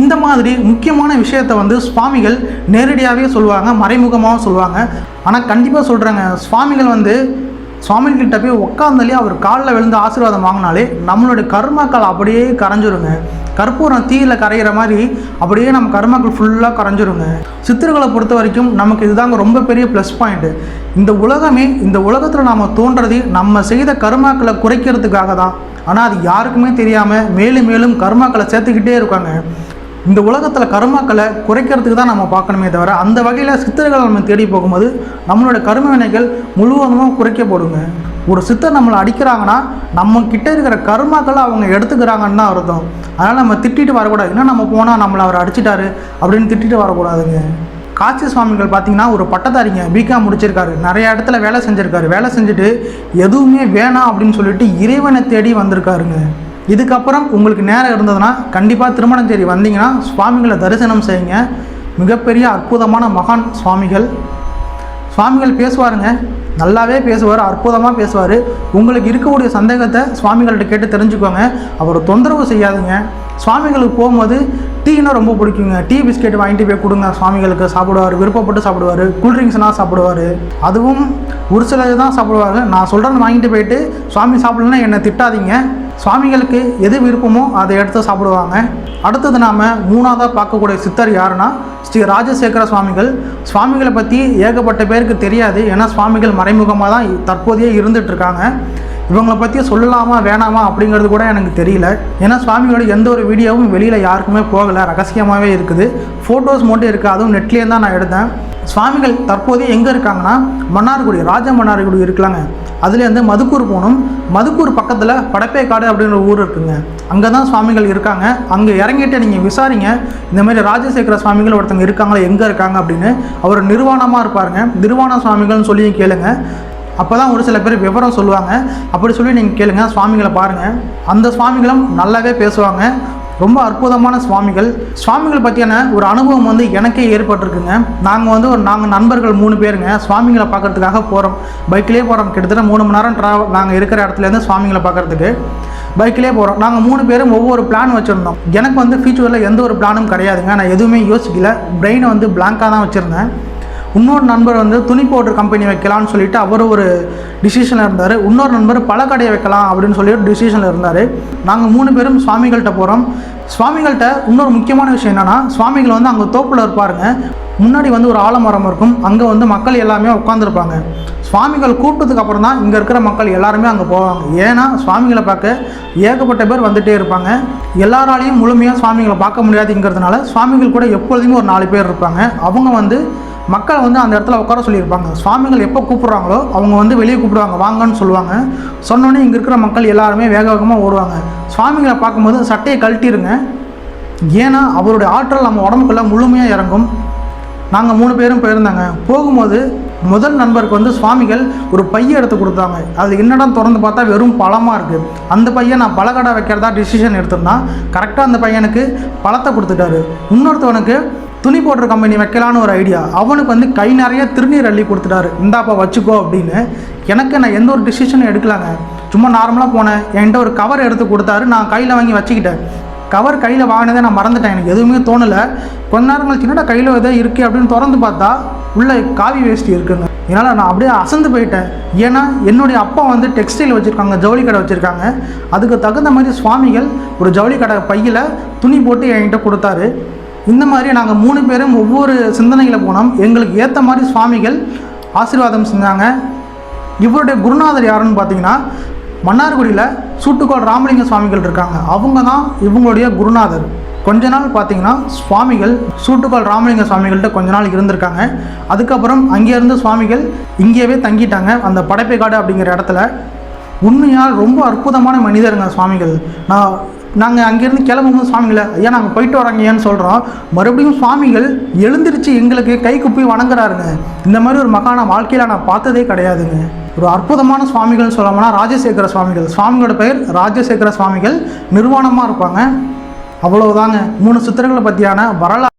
இந்த மாதிரி முக்கியமான விஷயத்தை வந்து சுவாமிகள் நேரடியாகவே சொல்லுவாங்க மறைமுகமாகவும் சொல்லுவாங்க. ஆனால் கண்டிப்பாக சொல்கிறேங்க சுவாமிகள் வந்து சுவாமிகிட்ட போய் உட்காந்தாலே அவர் காலில் விழுந்து ஆசீர்வாதம் வாங்கினாலே நம்மளுடைய கர்மாக்கள் அப்படியே கரைஞ்சிருங்க. கற்பூரம் தீயில் கரையிற மாதிரி அப்படியே நம்ம கர்மாக்கள் ஃபுல்லாக கரைஞ்சிருங்க. சித்தர்களை பொறுத்த வரைக்கும் நமக்கு இதுதாங்க ரொம்ப பெரிய ப்ளஸ் பாயிண்ட்டு இந்த உலகமே இந்த உலகத்தில் நாம் தோன்றதே நம்ம செய்த கர்மாக்களை குறைக்கிறதுக்காக தான் ஆனால் அது யாருக்குமே தெரியாமல் மேலும் மேலும் கர்மாக்களை சேர்த்துக்கிட்டே இருக்காங்க. இந்த உலகத்தில் கர்மாக்களை குறைக்கிறதுக்கு தான் நம்ம பார்க்கணுமே தவிர அந்த வகையில் சித்தர்களை நம்ம தேடி போகும்போது நம்மளோட கர்ம வினைகள் முழுவதுமாக குறைக்கப்படுங்க. ஒரு சித்தர் நம்மளை அடிக்கிறாங்கன்னா நம்ம கிட்ட இருக்கிற கர்மாக்களை அவங்க எடுத்துக்கிறாங்கன்னு தான் அர்த்தம். அதனால் நம்ம திட்டிட்டு வரக்கூடாது. என்ன நம்ம போனால் நம்மளை அவர் அடிச்சிட்டாரு அப்படின்னு திட்டிட்டு வரக்கூடாதுங்க. காட்சி சுவாமிகள் பார்த்தீங்கன்னா ஒரு பட்டதாரிங்க பிகாம் முடிச்சிருக்காரு. நிறைய இடத்துல வேலை செஞ்சுருக்காரு. வேலை செஞ்சுட்டு எதுவுமே வேணாம் அப்படின்னு சொல்லிட்டு இறைவனை தேடி வந்திருக்காருங்க. இதுக்கப்புறம் உங்களுக்கு நேரம் இருந்ததுன்னா கண்டிப்பாக திருமணம் தேடி வந்தீங்கன்னா சுவாமிகளை தரிசனம் செய்யுங்க. மிகப்பெரிய அற்புதமான மகான் சுவாமிகள். சுவாமிகள் பேசுவாருங்க. நல்லாவே பேசுவார் அற்புதமாக பேசுவார். உங்களுக்கு இருக்கக்கூடிய சந்தேகத்தை சுவாமிகள்கிட்ட கேட்டு தெரிஞ்சுக்கோங்க. அவரை தொந்தரவு செய்யாதுங்க. சுவாமிகளுக்கு போகும்போது டீனா ரொம்ப பிடிக்குங்க. டீ பிஸ்கெட் வாங்கிட்டு போய் கொடுங்க சுவாமிகளுக்கு. சாப்பிடுவார் விருப்பப்பட்டு சாப்பிடுவார். கூல்ட்ரிங்க்ஸ்னால் சாப்பிடுவார். அதுவும் ஒரு சிலது தான் சாப்பிடுவாங்க. நான் சொல்கிறேன்னு வாங்கிட்டு போயிட்டு சுவாமி சாப்பிடலன்னா என்னை திட்டாதீங்க. சுவாமிகளுக்கு எது விருப்பமோ அதை எடுத்து சாப்பிடுவாங்க. அடுத்தது நாம் மூணாவதாக பார்க்கக்கூடிய சித்தர் யாருன்னா ஸ்ரீ ராஜசேகர சுவாமிகள். சுவாமிகளை பற்றி ஏகப்பட்ட பேருக்கு தெரியாது. ஏன்னா சுவாமிகள் மறைமுகமாக தான் தற்போதையே இருந்துகிட்ருக்காங்க இவங்களை பற்றி சொல்லலாமா வேணாமா அப்படிங்கிறது கூட எனக்கு தெரியல. ஏன்னா சுவாமிகளோட எந்த ஒரு வீடியோவும் வெளியில் யாருக்குமே போகலை. ரகசியமாகவே இருக்குது. ஃபோட்டோஸ் மட்டும் இருக்குது அதுவும் நெட்லேயே தான் நான் எடுத்தேன். சுவாமிகள் தற்போதைய எங்கே இருக்காங்கன்னா மன்னார்குடி ராஜ மன்னார்குடி இருக்கலாங்க. அதுலேருந்து மதுக்கூர் போகணும். மதுக்கூர் பக்கத்தில் படப்பேக்காடு அப்படின்ற ஊர் இருக்குங்க. அங்கே தான் சுவாமிகள் இருக்காங்க. அங்கே இறங்கிட்டு நீங்கள் விசாரிங்க. இந்த மாதிரி ராஜசேகர சுவாமிகள் ஒருத்தங்க இருக்காங்களா எங்கே இருக்காங்க அப்படின்னு. அவர் நிர்வாணமாக இருப்பாருங்க. நிர்வாண சுவாமிகள்னு சொல்லி கேளுங்க. அப்போ தான் ஒரு சில பேர் விவரம் சொல்லுவாங்க. அப்படி சொல்லி நீங்கள் கேளுங்க. சுவாமிகளை பாருங்கள் அந்த சுவாமிகளும் நல்லாவே பேசுவாங்க. ரொம்ப அற்புதமான சுவாமிகள். சுவாமிகள் பற்றியான ஒரு அனுபவம் வந்து எனக்கே ஏற்பட்டிருக்குங்க. நாங்கள் வந்து ஒரு நாங்கள் நண்பர்கள் மூணு பேருங்க. சுவாமிகளை பார்க்கறதுக்காக போகிறோம் பைக்லேயே போகிறோம் கிட்டத்தட்ட மூணு மணி நேரம் ட்ராவல் நாங்கள் இருக்கிற இடத்துலேருந்து சுவாமிகளை பார்க்குறதுக்கு. பைக்லேயே போகிறோம் நாங்கள் மூணு பேரும் ஒவ்வொரு பிளான் வச்சுருந்தோம். எனக்கு வந்து ஃபியூச்சரில் எந்த ஒரு பிளானும் கிடையாதுங்க. நான் எதுவுமே யோசிக்கல. பிரெயினை வந்து பிளாங்காக தான் வச்சுருந்தேன். இன்னொரு நண்பர் வந்து துணி பவுடர் கம்பெனி வைக்கலாம்னு சொல்லிட்டு அவர் ஒரு டிசிஷனில் இருந்தார். இன்னொரு நண்பர் பழக்கடை வைக்கலாம் அப்படின்னு சொல்லி ஒரு டிசிஷனில் இருந்தார். நாங்கள் மூணு பேரும் சுவாமிகள்கிட்ட போகிறோம் சுவாமிகள்கிட்ட இன்னொரு முக்கியமான விஷயம் என்னென்னா சுவாமிகள் வந்து அங்கே தோப்பில் இருப்பாருங்க. முன்னாடி வந்து ஒரு ஆலமரம் இருக்கும். அங்கே வந்து மக்கள் எல்லாமே உட்காந்துருப்பாங்க சுவாமிகள் கூப்பிட்டதுக்கு அப்புறம் தான் இங்கே இருக்கிற மக்கள் எல்லாருமே அங்கே போவாங்க. ஏன்னா சுவாமிகளை பார்க்க ஏகப்பட்ட பேர் வந்துகிட்டே இருப்பாங்க. எல்லாராலையும் முழுமையாக சுவாமிகளை பார்க்க முடியாதுங்கிறதுனால சுவாமிகள் கூட எப்பொழுதுமே ஒரு நாலு பேர் இருப்பாங்க. அவங்க வந்து மக்களை வந்து அந்த இடத்துல உட்கார சொல்லியிருப்பாங்க. சுவாமிகள் எப்போ கூப்பிட்றாங்களோ அவங்க வந்து வெளியே கூப்பிடுவாங்க. வாங்கன்னு சொல்லுவாங்க. சொன்னோன்னே இங்கே இருக்கிற மக்கள் எல்லாருமே வேக வேகமாக ஓடுவாங்க. சுவாமிகளை பார்க்கும்போது சட்டையை கழட்டிடுங்க ஏன்னா அவருடைய ஆற்றல் நம்ம உடம்புக்குள்ளே முழுமையாக இறங்கும். நாங்கள் மூணு பேரும் போயிருந்தாங்க. போகும்போது முதல் நண்பருக்கு வந்து சுவாமிகள் ஒரு பைய எடுத்து கொடுத்தாங்க. அது என்னடா திறந்து பார்த்தா வெறும் பழமாக இருக்குது அந்த பையன் நான் பழக்கடை வைக்கிறதா டிசிஷன் எடுத்திருந்தான் கரெக்டாக அந்த பையனுக்கு பழத்தை கொடுத்துட்டாரு. இன்னொருத்தவனுக்கு துணி போடுற கம்பெனி வைக்கலான்னு ஒரு ஐடியா அவனுக்கு வந்து கை நிறைய திருநீர் அள்ளி கொடுத்துட்டாரு. இந்தாப்பா வச்சுக்கோ அப்படின்னு. எனக்கு நான் எந்த ஒரு டிசிஷனும் எடுக்கலாங்க. சும்மா நார்மலாக போனேன். என்கிட்ட ஒரு கவர் எடுத்து கொடுத்தாரு. நான் கையில் வாங்கி வச்சுக்கிட்டேன். கவர் கையில் வாங்கினதே நான் மறந்துட்டேன். எனக்கு எதுவுமே தோணலை. கொஞ்ச நேரம் கழிச்சு என்னடா கையில் எதோ இருக்குது அப்படின்னு திறந்து பார்த்தா உள்ளே காவி வேஷ்டி இருக்குங்க. என்னால் நான் அப்படியே அசந்து போயிட்டேன். ஏன்னா என்னுடைய அப்பா வந்து டெக்ஸ்டைல் வச்சுருக்காங்க ஜவுளி கடை வச்சுருக்காங்க. அதுக்கு தகுந்த மாதிரி சுவாமிகள் ஒரு ஜவுளி கடை பையில் துணி போட்டு என்கிட்ட கொடுத்தாரு. இந்த மாதிரி நாங்கள் மூணு பேரும் ஒவ்வொரு சிந்தனைகளை போனோம். எங்களுக்கு ஏற்ற மாதிரி சுவாமிகள் ஆசீர்வாதம் செஞ்சாங்க. இவருடைய குருநாதர் யாருன்னு பார்த்தீங்கன்னா மன்னார்குடியில் சூட்டுக்கோள் ராமலிங்க சுவாமிகள் இருக்காங்க. அவங்க தான் இவங்களுடைய குருநாதர். கொஞ்ச நாள் பார்த்தீங்கன்னா சுவாமிகள் சூட்டுக்கோள் ராமலிங்க சுவாமிகள்கிட்ட கொஞ்ச நாள் இருந்திருக்காங்க. அதுக்கப்புறம் அங்கேருந்து சுவாமிகள் இங்கேயே தங்கிட்டாங்க. அந்த படைப்பைக்காடு அப்படிங்கிற இடத்துல. உண்மையால் ரொம்ப அற்புதமான மனிதருங்க சுவாமிகள். நான் நாங்கள் அங்கேருந்து கிளம்பும்போது சுவாமிகளை ஐயா நாங்கள் போயிட்டு ஏன்னு சொல்கிறோம் மறுபடியும் சுவாமிகள் எழுந்திருச்சு எங்களுக்கு கைக்கு போய் வணங்குறாருங்க. இந்த மாதிரி ஒரு மகான வாழ்க்கையில் நான் பார்த்ததே கிடையாதுங்க. ஒரு அற்புதமான சுவாமிகள் சொல்லணும்னா ராஜசேகர சுவாமிகள். சுவாமிகளோட பெயர் ராஜசேகர சுவாமிகள். நிர்வாணமாக இருப்பாங்க. அவ்வளவுதாங்க. மூணு சித்திரங்களை பற்றியான வரலாறு